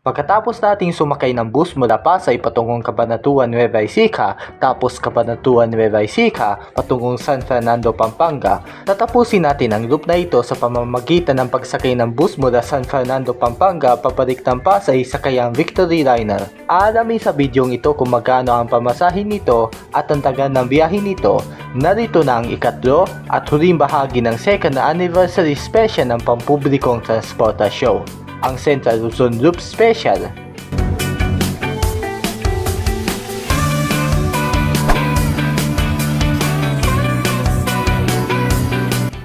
Pagkatapos nating sumakay ng bus mula Pasay patungong Cabanatuan Nueva Ecija, tapos Cabanatuan Nueva Ecija patungong San Fernando, Pampanga, tatapusin natin ang loop na ito sa pamamagitan ng pagsakay ng bus mula San Fernando, Pampanga pabalik ng Pasay sa kayang Victory Liner. Aalamin sa bidyong ito kung magkano ang pamasahin nito at ang tagal ng biyahe nito. Narito na ang ikatlo at huling bahagi ng second anniversary special ng pampublikong transportasyon ang Central Luzon Loop Special.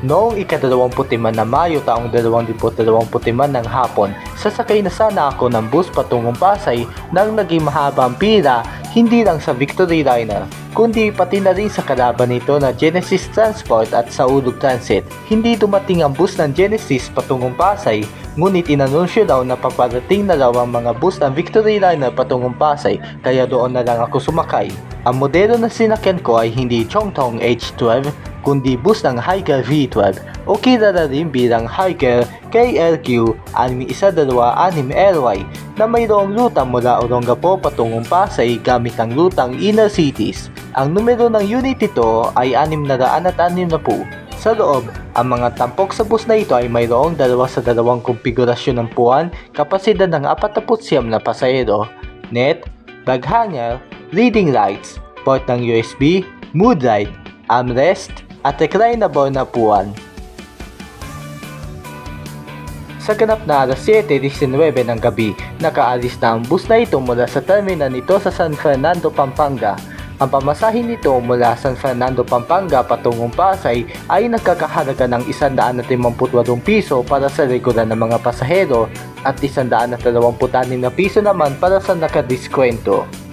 Noong ika-25 na Mayo taong 2025 ng hapon, sasakay na sana ako ng bus patungong Pasay nang naging mahaba ang pila hindi lang sa Victory Liner, kundi pati na rin sa kalaban nito na Genesis Transport at Saulog Transit. Hindi dumating ang bus ng Genesis patungong Pasay, ngunit inanunsyo daw na paparating na raw ang mga bus ng Victory Liner patungong Pasay, kaya doon na lang ako sumakay. Ang modelo na sinakyan ko ay hindi Chongtong H12, kundi bus ng Higer V12 o kilala rin bilang Higer KLQ 6126LY na mayroong lutang mula Olongapo patungong Pasay gamit ang lutang Inner Cities. Ang numero ng unit ito ay 660. Sa loob, ang mga tampok sa bus na ito ay mayroong dalawa sa dalawang konfigurasyon ng puwan, kapasidad ng 49 na pasahero, net, bag hanger, reading lights, port ng USB, mood light, armrest, at reclinable na puwan. Sa ganap na alas 7.19 ng gabi, nakaalis na ang bus na ito mula sa terminal nito sa San Fernando, Pampanga. Ang pamasahin nito mula San Fernando, Pampanga patungong Pasay ay nagkakahalaga ng 158 piso para sa regular na mga pasahero at 126 na piso naman para sa nakadiskwento.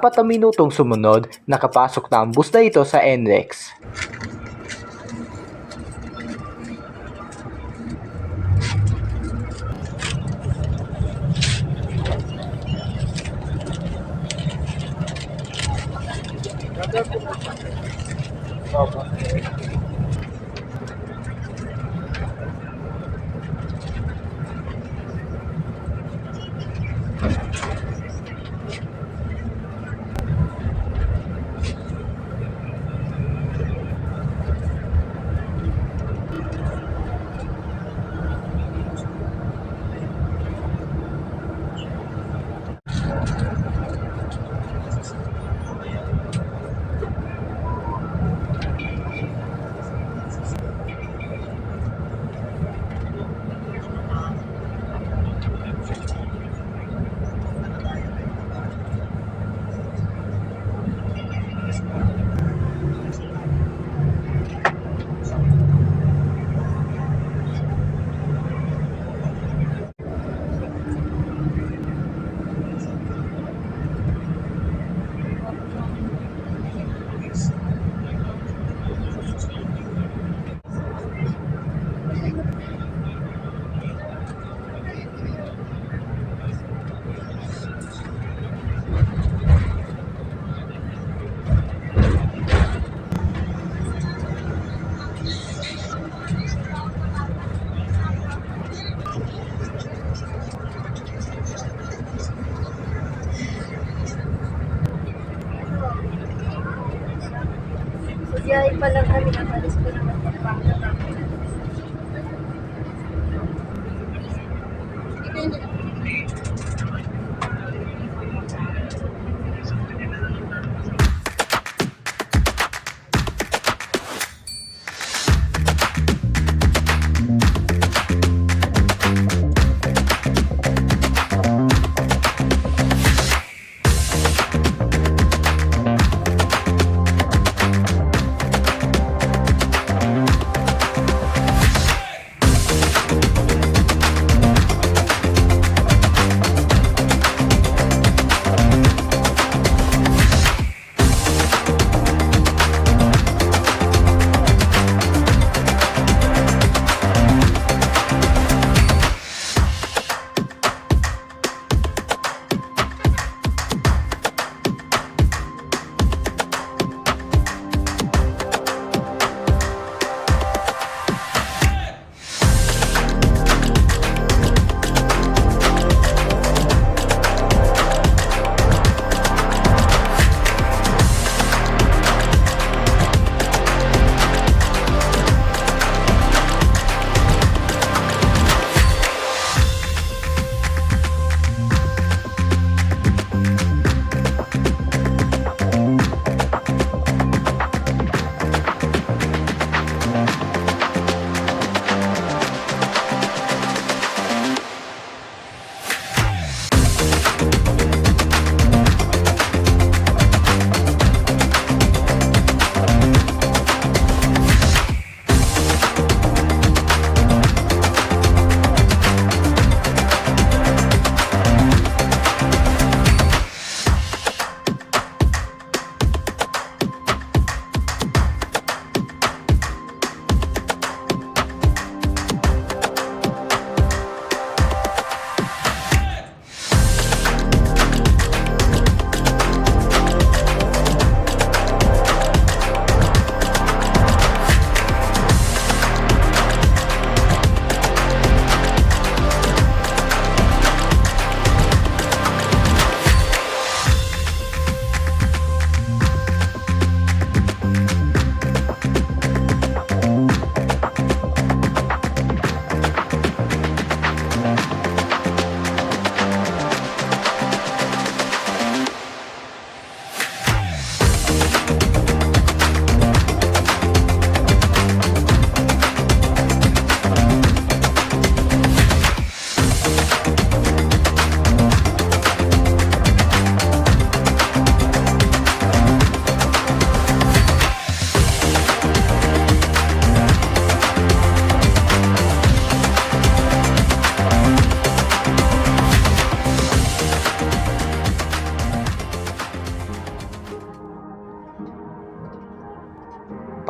Apat na minutong sumunod, nakapasok na ang bus na ito sa NLEX.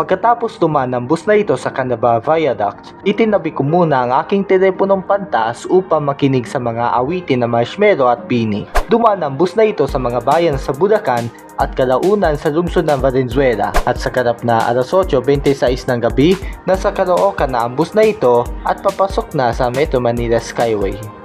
Pagkatapos dumaan ng bus na ito sa Canaba Viaduct, itinabi ko muna ang aking teleponong pantas upang makinig sa mga awitin na Marshmello at Pini. Dumaan ang bus na ito sa mga bayan sa Bulacan at kalaunan sa lungsod ng Valenzuela at sa karap na alas 8.26 ng gabi, nasa Caloocan na ang bus na ito at papasok na sa Metro Manila Skyway.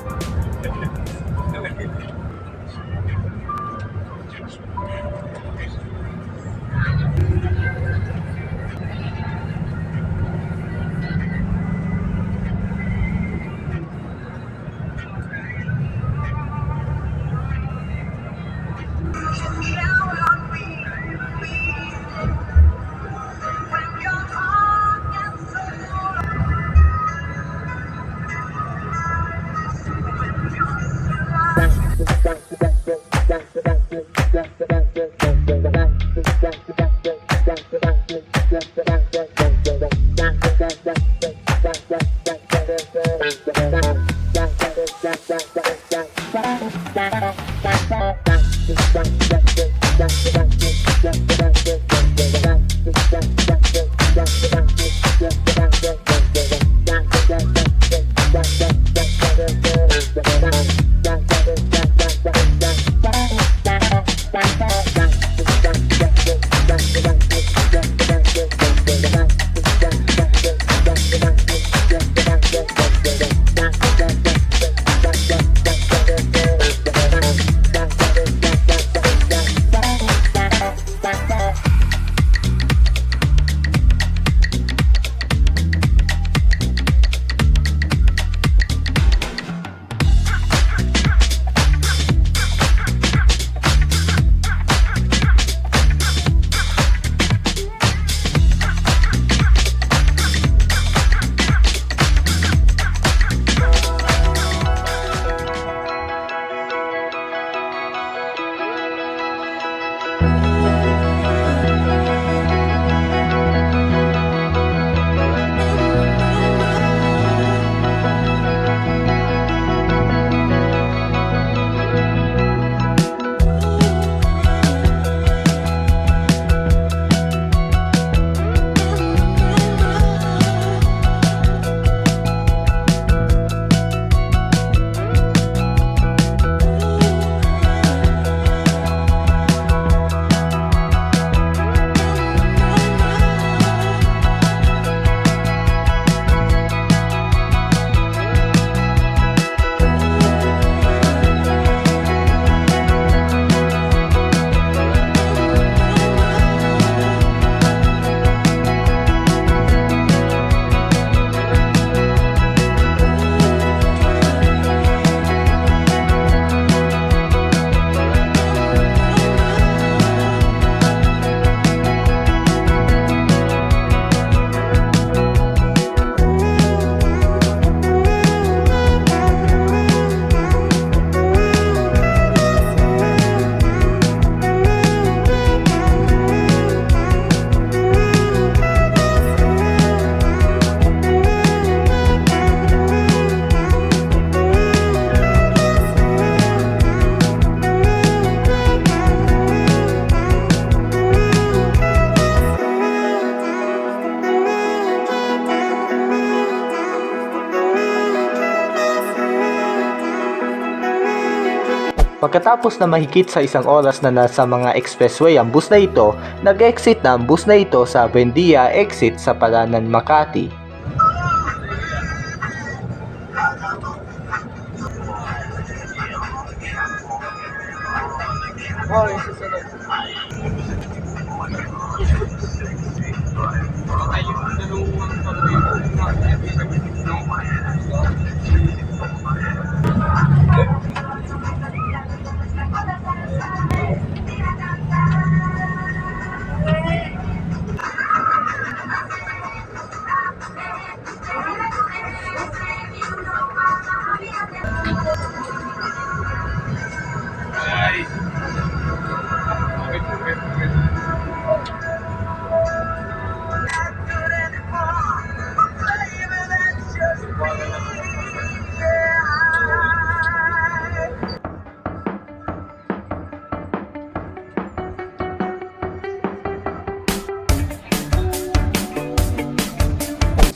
Pagkatapos na mahigit sa isang oras na nasa mga expressway ang bus na ito, nag-exit na ang bus na ito sa Buendia exit sa Palanan, Makati. Oh,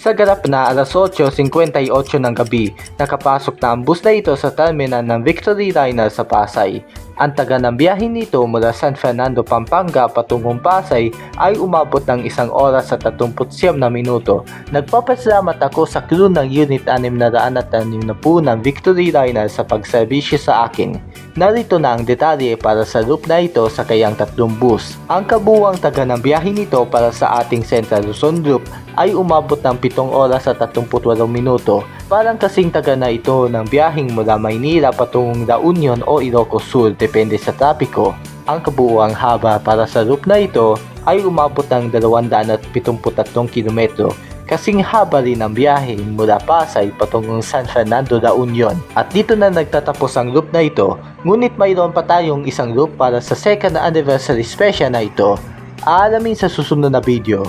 Sa ganap na alas 8.58 ng gabi, nakapasok na ang bus na ito sa terminal ng Victory Liner sa Pasay. Ang taga ng biyahe nito mula San Fernando, Pampanga patungong Pasay ay umabot ng isang oras at 39 na minuto. Nagpapasalamat ako sa crew ng Unit 660 ng Victory Liner sa pagserbisyo sa akin. Narito na ang detalye para sa loop na ito sa kayang tatlong bus. Ang kabuwang taga ng biyahe nito para sa ating Central Luzon Loop ay umabot ng 7 oras at 38 minuto. Parang kasing taga na ito ng biyaheng mula Maynila patungong La Union o Ilocos Sur depende sa trapiko. Ang kabuuang haba para sa loop na ito ay umabot ng 273 kilometro kasing haba rin ang biyahe mula Pasay patungong San Fernando La Union. At dito na nagtatapos ang loop na ito, ngunit mayroon pa tayong isang loop para sa second anniversary special na ito. Aalamin sa susunod na video.